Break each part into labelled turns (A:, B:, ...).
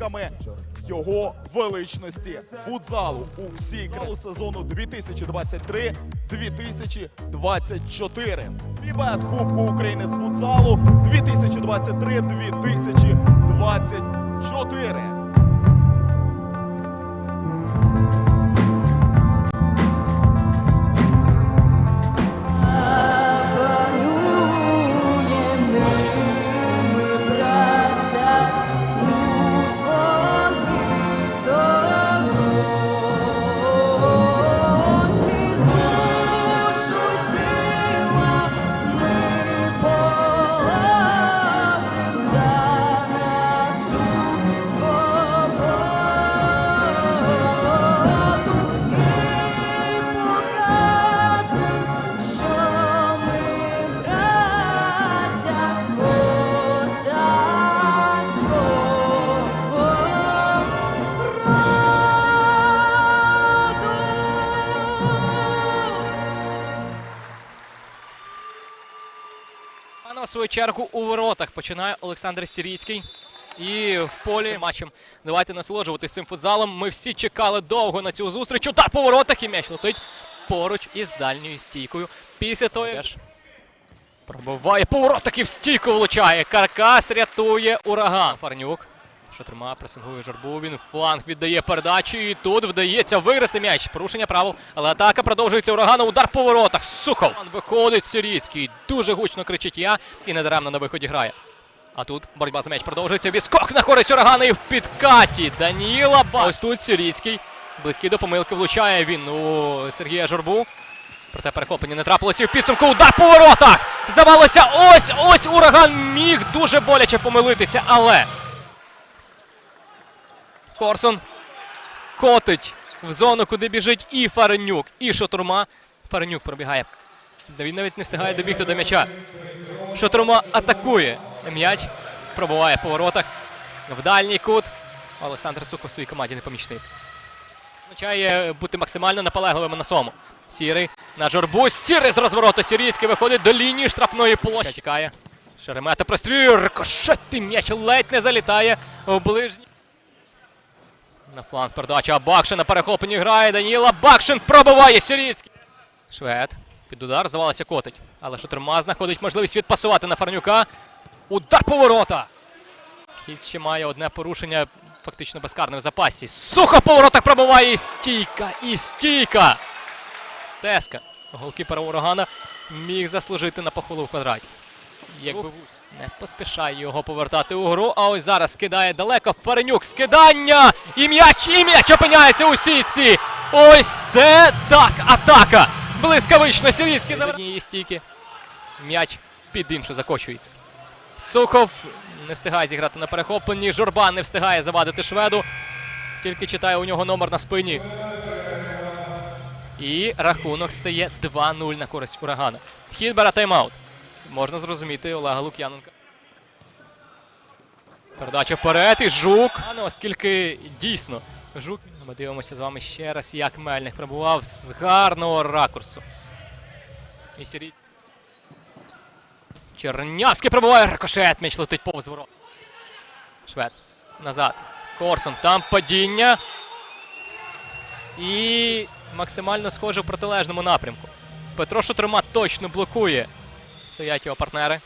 A: здобутками його величності футзалу у всій країні сезону 2023-2024. Бібет Кубку України з футзалу 2023-2024.
B: На свою чергу у воротах починає Олександр Сірійський. І в полі матчем. Давайте насолоджуватись цим футзалом. Ми всі чекали довго на цю зустріч. Удар по воротах і м'яч летить поруч із дальньою стійкою. Після того як пробиває по воротах і в стійку влучає. Каркас рятує ураган. Фарнюк. Що тримає, пресингує жорбу. Він фланг віддає передачі. І тут вдається виграти м'яч. Порушення правил. Але атака продовжується урагану. Удар по воротах. Суков. Виходить Сиріцький. Дуже гучно кричить я. І недаремно на виході грає. А тут боротьба за м'яч продовжується. Відскок на користь урагана і в підкаті. Даніла Ба. Ось тут Сиріцький. Близький до помилки влучає він у Сергія Жорбу. Проте перехоплення не трапилося і в підсумку. Удар по воротах! Здавалося, ось ось ураган міг дуже боляче помилитися, але. Корсон котить в зону, куди біжить і Фаренюк, і Шотурма. Фаренюк пробігає. Він навіть не встигає добігти до м'яча. Шотурма атакує. М'яч пробуває по воротах. В дальній кут. Олександр Сухов в своїй команді непомічний. Означає бути максимально наполегливим на своєму. Сірий на жорбу. Сірий з розвороту. Сіріцький виходить до лінії штрафної площі. Чекає. Шеремета прострілює. Рикошетний м'яч ледь не залітає в ближній. На фланг передача Бакшин на перехопленні грає. Даніла Бакшин пробиває Сіріцький. Швед. Під удар, здавалося, котить. Але Шутерма знаходить можливість відпасувати на Фарнюка. Удар по ворота. Хід ще має одне порушення, фактично безкарне в запасі. Сухо по воротах пробиває і стійка, і стійка. Теска. Голкіпера урагана міг заслужити на похвалу в квадраті. Якби не поспішає його повертати у гру, а ось зараз скидає далеко Фаренюк. Скидання! І м'яч, і м'яч опиняється у сітці. Ось це так атака. Блискавично Сірійський за однієї стійки. М'яч під іншу закочується. Сухов не встигає зіграти на перехопленні. Журба не встигає завадити шведу. Тільки читає у нього номер на спині. І рахунок стає 2-0 на користь урагана. Хід бере тайм-аут. Можна зрозуміти Олега Лук'яненка. Передача вперед і жук. Ну, оскільки дійсно жук. Ми дивимося з вами ще раз, як Мельник пробував з гарного ракурсу. І. Чернявський пробуває рикошет. М'яч летить повз ворот. Швед. Назад. Корсон. Там падіння. І максимально схоже в протилежному напрямку. Петро Шутрима точно блокує. Стоять його партнери.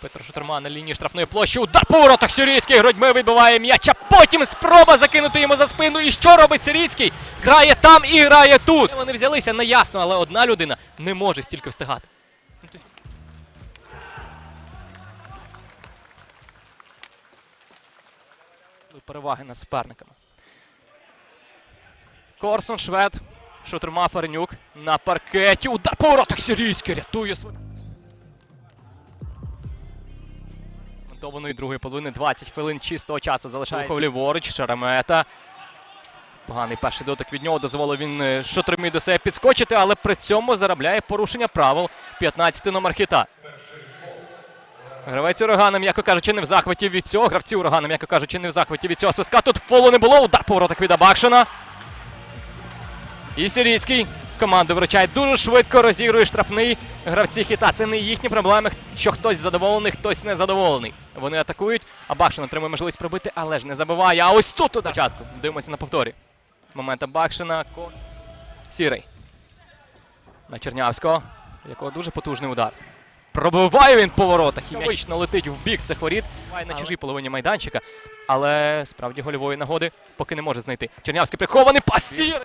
B: Петро Шутрима на лінії штрафної площі. Удар по воротах Сирійський грудьми відбиває м'яч. А потім спроба закинути йому за спину. І що робить Сирійський? Грає там і грає тут. Вони взялися неясно, але одна людина не може стільки встигати. Переваги над суперниками. Корсон, Швед, Шутрима Фаренюк на паркеті. Удар по воротах Сирійський рятує свою. Монтованої другої половини 20 хвилин чистого часу залишається. Ліворуч, Шеремета. Поганий перший дотик від нього дозволив він е, Шутримі до себе підскочити, але при цьому заробляє порушення правил 15 номер хіта. Гравець урагана, м'яко кажучи, не в захваті від цього. Гравці урагана, м'яко кажучи, не в захваті від цього свистка. Тут фолу не було. Удар по воротах від Абакшина. І Сірійський команду вручає дуже швидко, розігрує штрафний. Гравці хіта. Це не їхні проблеми, що хтось задоволений, хтось незадоволений. Вони атакують, а Бакшин отримує можливість пробити, але ж не забиває. А ось тут у початку. Дивимося на повторі. Момент Бакшина. Ко- Сірий. На Чернявського, якого дуже потужний удар. Пробиває він по воротах і летить в бік цих воріт. Має на чужій половині майданчика, але справді гольової нагоди поки не може знайти. Чернявський прихований пас Сірий.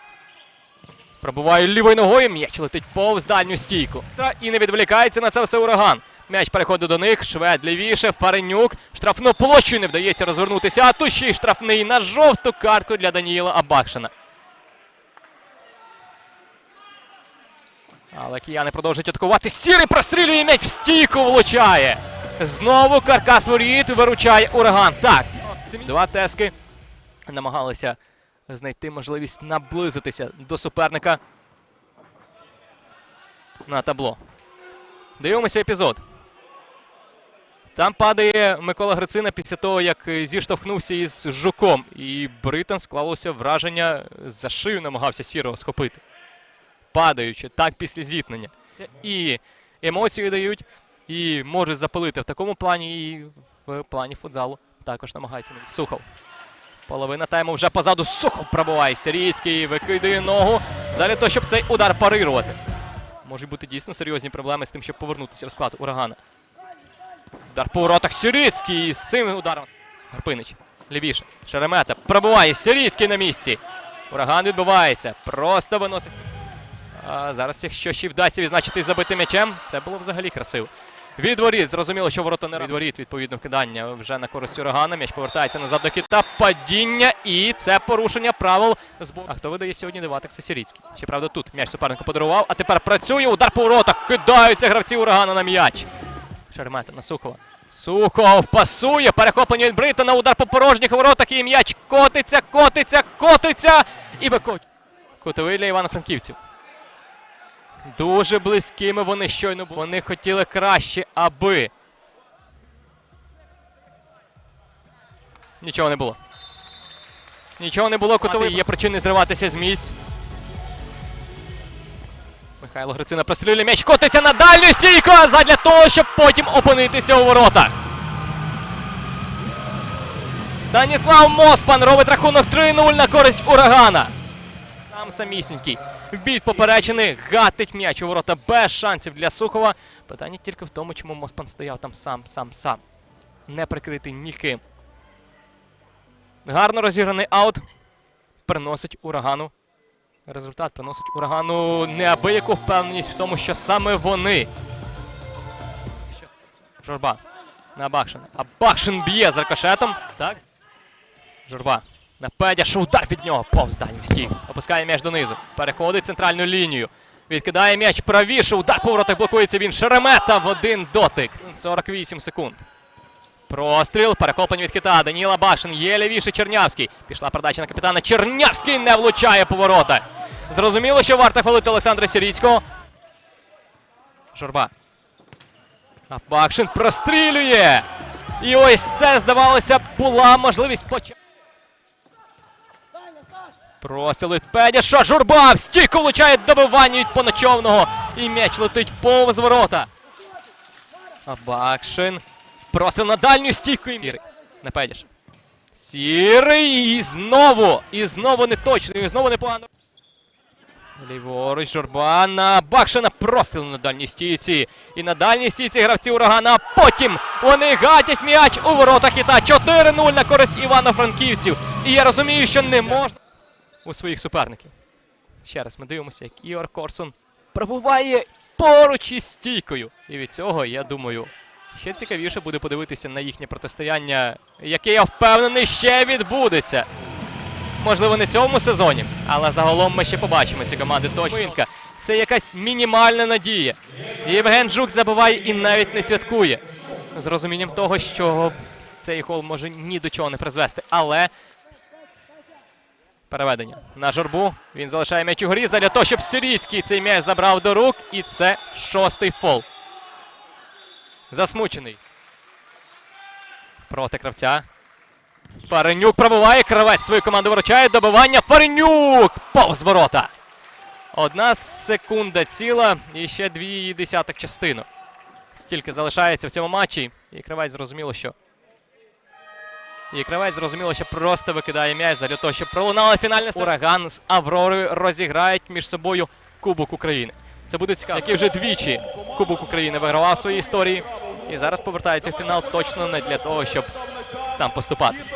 B: Пробуває лівою ногою, м'яч летить повз дальню стійку. Та і не відволікається на це все ураган. М'яч переходить до них, швед лівіше, Фаренюк. Штрафну площу не вдається розвернутися, а тут ще й штрафний на жовту картку для Даніїла Абакшина. Але кияни продовжують атакувати. Сірий прострілює м'яч в стійку, влучає. Знову каркас воріт виручає ураган. Так, два тески намагалися знайти можливість наблизитися до суперника на табло. Дивимося епізод. Там падає Микола Грицина після того, як е, зіштовхнувся із жуком. І Британ склалося враження за шию намагався сірого схопити. Падаючи так після зіткнення. Це і емоції дають, і можуть запалити в такому плані, і в плані футзалу також намагається. Сухов. Половина тайму вже позаду Сухов пробуває. Сирійський викидає ногу задля того, щоб цей удар парирувати. Можуть бути дійсно серйозні проблеми з тим, щоб повернутися в склад урагана. Удар по воротах Сирійський з цим ударом. Гарпинич. Лівіше. Шеремета. Пробуває. Сирійський на місці. Ураган відбувається. Просто виносить. А зараз, якщо ще вдасться відзначити забитим м'ячем, це було взагалі красиво. Від воріт, зрозуміло, що ворота не від воріт, відповідно, вкидання вже на користь урагана. М'яч повертається назад до кита. Падіння і це порушення правил збору. А хто видає сьогодні диватик? Це Сіріцький. Щоправда, тут м'яч супернику подарував, а тепер працює. Удар по воротах. Кидаються гравці урагана на м'яч. Шеремета на Сухова. Сухов пасує. Перехоплення від Бритона. Удар по порожніх воротах. І м'яч котиться, котиться, котиться. І викотить. Кутовий для Івано-Франківців. Дуже близькими вони щойно були. Вони хотіли краще, аби. Нічого не було. Нічого не було, кутовий. Є причини зриватися з місць. Михайло Грицина прострілює м'яч, котиться на дальню стійку задля того, щоб потім опинитися у воротах. Станіслав Моспан робить рахунок 3-0 на користь урагана. Там самісінький. Вбій поперечений, гатить м'яч у ворота без шансів для Сухова. Питання тільки в тому, чому Моспан стояв там сам, сам, сам. Не прикритий ніким. Гарно розіграний аут. Приносить урагану. Результат приносить урагану неабияку впевненість в тому, що саме вони. Журба. На Бакшина. А Бакшин б'є з рикошетом. Так. Журба. На Педяш удар від нього. Повз дальню стійку. Опускає м'яч донизу. Переходить центральну лінію. Відкидає м'яч правіше. Удар по воротах блокується він. Шеремета в один дотик. 48 секунд. Простріл. Перехоплення від кита. Даніла Башин. Є лівіше Чернявський. Пішла передача на капітана. Чернявський не влучає по ворота. Зрозуміло, що варто хвалити Олександра Сіріцького. Журба. А Бакшин прострілює. І ось це, здавалося, була можливість почати. Простріл від Журба в стійку влучає добивання від поночовного. І м'яч летить повз ворота. А Бакшин. Простріл на дальню стійку. Сірий. На Педяш. Сірий. І знову. І знову не точно. І знову непогано. Ліворуч, Журба на Бакшина простріл на дальній стійці. І на дальній стійці гравці урагана. Потім вони гатять м'яч у воротах хіта. 4-0 на користь Івано-Франківців. І я розумію, що не можна у своїх суперників. Ще раз ми дивимося, як Ігор Корсун пробуває поруч із стійкою. І від цього, я думаю, ще цікавіше буде подивитися на їхнє протистояння, яке я впевнений ще відбудеться. Можливо, не цьому сезоні, але загалом ми ще побачимо ці команди точно. Це якась мінімальна надія. Євген Жук забиває і навіть не святкує. З розумінням того, що цей гол може ні до чого не призвести. Але переведення на журбу. Він залишає м'яч у грі для того, щоб Сиріцький цей м'яч забрав до рук. І це шостий фол. Засмучений. Проти кравця. Фаренюк пробиває, кравець свою команду виручає. Добивання. Фаренюк! Повз ворота. Одна секунда ціла і ще дві десятих частину. Стільки залишається в цьому матчі. І кравець зрозуміло, що І кравець зрозуміло, що просто викидає м'яч для того, щоб пролунала фінальна серія. ураган з Авророю розіграють між собою Кубок України. Це буде цікаво, який вже двічі Кубок України вигравав в своїй історії. І зараз повертається в фінал точно не для того, щоб там поступатися.